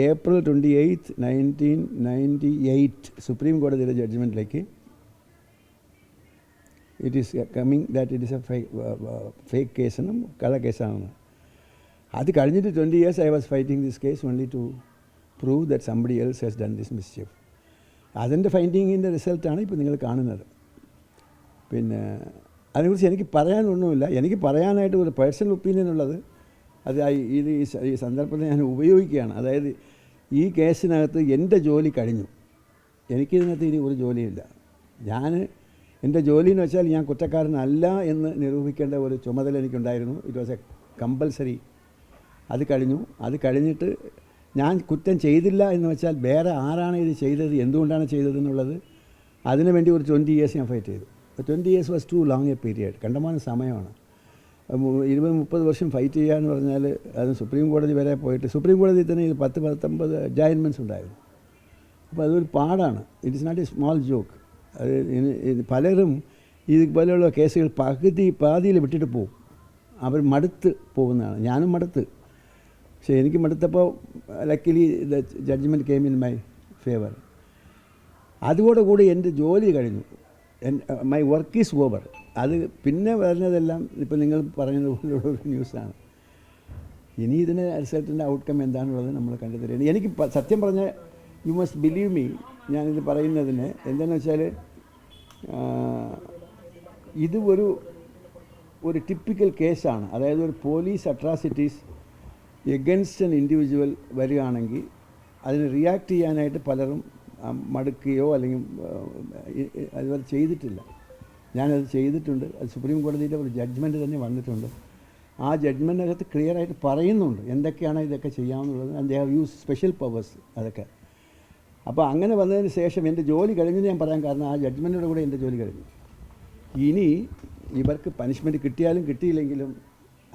April twenty eighth nineteen ninety eight supreme കോടതിയുടെ ജഡ്ജ്മെന്റിലേക്ക് it is coming that it is a fake കേസെന്നും കള്ള കേസാണെന്ന്. അത് കഴിഞ്ഞിട്ട് twenty years I was fighting this case only to prove that somebody else has done this mistake അതിന്റെ ഫൈൻഡിങ്ങിന്റെ റിസൾട്ടാണ് ഇപ്പോൾ നിങ്ങൾ കാണുന്നത്. പിന്നെ അതിനെക്കുറിച്ച് എനിക്ക് പറയാനൊന്നുമില്ല. എനിക്ക് പറയാനായിട്ട് ഒരു പേഴ്സണൽ ഒപ്പീനിയൻ ഉള്ളത് അത് ഇത് ഈ സ- ഈ സന്ദർഭത്തിൽ ഞാൻ ഉപയോഗിക്കുകയാണ്. അതായത് ഈ കേസിനകത്ത് എന്റെ ജോലി കഴിഞ്ഞു. എനിക്കിതിനകത്ത് ഇനി ഒരു ജോലിയില്ല. ഞാൻ എന്റെ ജോലി എന്ന് വെച്ചാൽ ഞാൻ കുറ്റക്കാരനല്ല എന്ന് നിരൂപിക്കേണ്ട ഒരു ചുമതല എനിക്കുണ്ടായിരുന്നു. ഇറ്റ് വാസ് എ കമ്പൽസറി അത് കഴിഞ്ഞു. അത് കഴിഞ്ഞിട്ട് ഞാൻ കുറ്റം ചെയ്തില്ല എന്ന് വെച്ചാൽ വേറെ ആരാണ് ഇത് ചെയ്തത്? എന്തുകൊണ്ടാണ് ചെയ്തതെന്നുള്ളത് അതിനുവേണ്ടി അതിനു വേണ്ടി ഒരു ട്വന്റി ഇയേഴ്സ് ഞാൻ ഫൈറ്റ് ചെയ്തു. Twenty years was too long a period കണ്ടമാനം സമയമാണ്. ഇരുപത് മുപ്പത് വർഷം ഫൈറ്റ് ചെയ്യുക എന്ന് പറഞ്ഞാൽ അത് സുപ്രീം കോടതി വരെ പോയിട്ട് സുപ്രീം കോടതി തന്നെ ഇത് പത്ത് പത്തൊമ്പത് ജഡ്ജ്മെന്റ്സ് ഉണ്ടായിരുന്നു. അപ്പോൾ അതൊരു പാടാണ്. It is not a small joke അത് പലരും ഇതുപോലെയുള്ള കേസുകൾ പകുതി പാതിയിൽ വിട്ടിട്ട് പോകും അവർ മടുത്ത് പോകുന്നതാണ്. ഞാനും മടുത്ത്. പക്ഷേ എനിക്ക് മടുത്തപ്പോൾ luckily the judgement came in my favour അതോടുകൂടി എന്റെ ജോലി കഴിഞ്ഞു. മൈ വർക്ക് ഈസ് ഓവർ അത് പിന്നെ വരുന്നതെല്ലാം ഇപ്പം നിങ്ങൾ പറഞ്ഞതുപോലുള്ള ഒരു ന്യൂസാണ്. ഇനി ഇതിന് റിസൾട്ടിന്റെ ഔട്ട്കം എന്താണുള്ളത് നമ്മൾ കണ്ടെത്തരുന്നത് എനിക്ക് സത്യം പറഞ്ഞ യു മസ്റ്റ് ബിലീവ് മീ ഞാനിത് പറയുന്നതിന് എന്താണെന്ന് വെച്ചാൽ ഇത് ഒരു ഒരു ടിപ്പിക്കൽ കേസാണ് അതായത് ഒരു police atrocities against an individual വരികയാണെങ്കിൽ അതിന് റിയാക്ട് ചെയ്യാനായിട്ട് പലരും മടുക്കുകയോ അല്ലെങ്കിൽ അതുപോലെ ചെയ്തിട്ടില്ല. ഞാനത് ചെയ്തിട്ടുണ്ട്. അത് സുപ്രീം കോടതിയിലെ ഒരു ജഡ്ജ്മെന്റ് തന്നെ വന്നിട്ടുണ്ട്. ആ ജഡ്ജ്മെന്റിനകത്ത് ക്ലിയർ ആയിട്ട് പറയുന്നുണ്ട് എന്തൊക്കെയാണ് ഇതൊക്കെ ചെയ്യാമെന്നുള്ളത്. And they have use special powers അതൊക്കെ. അപ്പോൾ അങ്ങനെ വന്നതിന് ശേഷം എന്റെ ജോലി കഴിഞ്ഞെന്ന് ഞാൻ പറയാൻ കാരണം ആ ജഡ്ജ്മെന്റോട് കൂടെ എന്റെ ജോലി കഴിഞ്ഞു. ഇനി ഇവർക്ക് പനിഷ്മെന്റ് കിട്ടിയാലും കിട്ടിയില്ലെങ്കിലും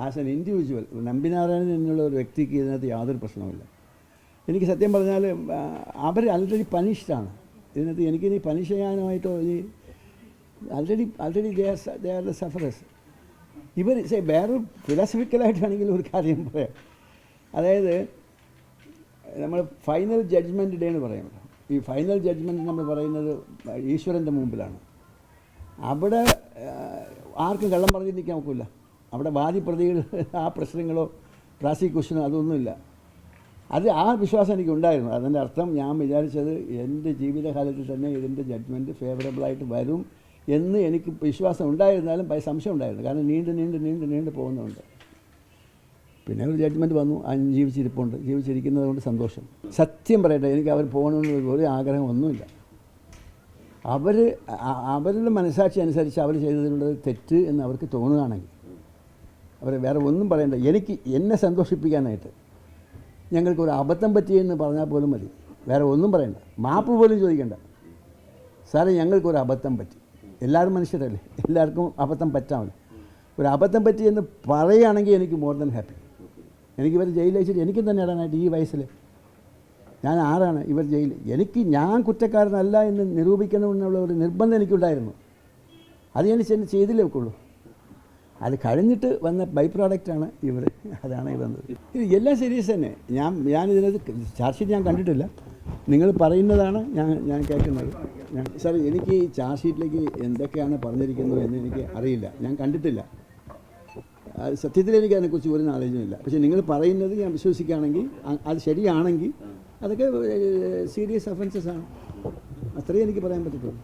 ആസ് എൻ ഇൻഡിവിജ്വൽ നമ്പിനാരായണൻ എന്നുള്ള ഒരു വ്യക്തിക്ക് ഇതിനകത്ത് യാതൊരു പ്രശ്നവുമില്ല. എനിക്ക് സത്യം പറഞ്ഞാൽ അവർ ആൾറെഡി പനിഷ്ഡാണ് ഇതിനകത്ത് എനിക്കിനി പനിഷ് ചെയ്യാനുമായിട്ടോ ഇനി already already they are they are the sufferers ഇവർ സേ വേറൊരു ഫിലോസഫിക്കലായിട്ടാണെങ്കിൽ ഒരു കാര്യം പറയാം. അതായത് നമ്മൾ ഫൈനൽ ജഡ്ജ്മെന്റ് ഡേ എന്ന് പറയുന്നത് ഈ ഫൈനൽ ജഡ്ജ്മെന്റ് നമ്മൾ പറയുന്നത് ഈശ്വരന്റെ മുമ്പിലാണ്. അവിടെ ആർക്കും കള്ളം പറഞ്ഞിരിക്കാൻ ഒക്കില്ല. അവിടെ വാദിപ്രതികൾ ആ പ്രശ്നങ്ങളോ പ്രോസിക്യൂഷനോ അതൊന്നുമില്ല. അത് ആ വിശ്വാസം എനിക്കുണ്ടായിരുന്നു. അതിന്റെ അർത്ഥം ഞാൻ വിചാരിച്ചത് എന്റെ ജീവിതകാലത്തിൽ തന്നെ ഇതിന്റെ ജഡ്ജ്മെന്റ് ഫേവറബിളായിട്ട് വരും. എന്ന് എനിക്ക് വിശ്വാസം ഉണ്ടായിരുന്നാലും പല സംശയം ഉണ്ടായിരുന്നു. കാരണം നീണ്ട് നീണ്ട് നീണ്ട് നീണ്ട് പോകുന്നുണ്ട്. പിന്നെ ഒരു ജഡ്ജ്മെന്റ് വന്നു. അഞ്ച് ജീവിച്ചിരിപ്പുണ്ട്. ജീവിച്ചിരിക്കുന്നത് കൊണ്ട് സന്തോഷം. സത്യം പറയട്ടെ എനിക്ക് അവർ പോകണമെന്ന് ഒരു ആഗ്രഹം ഒന്നുമില്ല. അവർ അവരുടെ മനസാക്ഷി അനുസരിച്ച് അവർ ചെയ്തതിനുള്ളത് തെറ്റ് എന്ന് അവർക്ക് തോന്നുകയാണെങ്കിൽ അവർ വേറെ ഒന്നും പറയണ്ട. എനിക്ക് എന്നെ സന്തോഷിപ്പിക്കാനായിട്ട് ഞങ്ങൾക്ക് ഒരു അബദ്ധം പറ്റിയെന്ന് പറഞ്ഞാൽ പോലും മതി. വേറെ ഒന്നും പറയണ്ട. മാപ്പ് പോലും ചോദിക്കണ്ട. സാറേ ഞങ്ങൾക്കൊരു അബദ്ധം പറ്റി. എല്ലാവരും മനുഷ്യരല്ലേ? എല്ലാവർക്കും അബദ്ധം പറ്റാമല്ലോ ഒരു അബദ്ധം പറ്റിയെന്ന് പറയുകയാണെങ്കിൽ എനിക്ക് മോർ ദൻ ഹാപ്പി എനിക്ക് ഇവർ ജയിലിൽ എനിക്കും തന്നെ ഇടാനായിട്ട് ഈ വയസ്സിൽ ഞാൻ ആരാണ് ഇവർ ജയിൽ എനിക്ക് ഞാൻ കുറ്റക്കാരനല്ല എന്ന് നിരൂപിക്കണമെന്നുള്ള ഒരു നിർബന്ധം എനിക്കുണ്ടായിരുന്നു. അത് ഞാൻ ചെന്ന് ചെയ്തില്ലേ വെക്കുള്ളൂ. അത് കഴിഞ്ഞിട്ട് വന്ന ബൈ പ്രോഡക്റ്റാണ് ഇവർ. അതാണ് ഈ വന്നത്. ഇത് എല്ലാം സീരിയസ് തന്നെ. ഞാൻ ഞാനിതിനകത്ത് ചാർജ് ഷീറ്റ് ഞാൻ കണ്ടിട്ടില്ല. നിങ്ങൾ പറയുന്നതാണ് ഞാൻ ഞാൻ കേൾക്കുന്നത്. ഞാൻ സാർ എനിക്ക് ഈ ചാർജ് ഷീറ്റിലേക്ക് എന്തൊക്കെയാണ് പറഞ്ഞിരിക്കുന്നത് എന്ന് എനിക്ക് അറിയില്ല. ഞാൻ കണ്ടിട്ടില്ല. സത്യത്തിൽ എനിക്ക് അതിനെക്കുറിച്ച് ഒരു നാലേജും ഇല്ല. പക്ഷേ നിങ്ങൾ പറയുന്നത് ഞാൻ വിശ്വസിക്കുകയാണെങ്കിൽ അത് ശരിയാണെങ്കിൽ അതൊക്കെ സീരിയസ് അഫൻസസ് ആണ്. അത്രയേ എനിക്ക് പറയാൻ പറ്റത്തുള്ളൂ.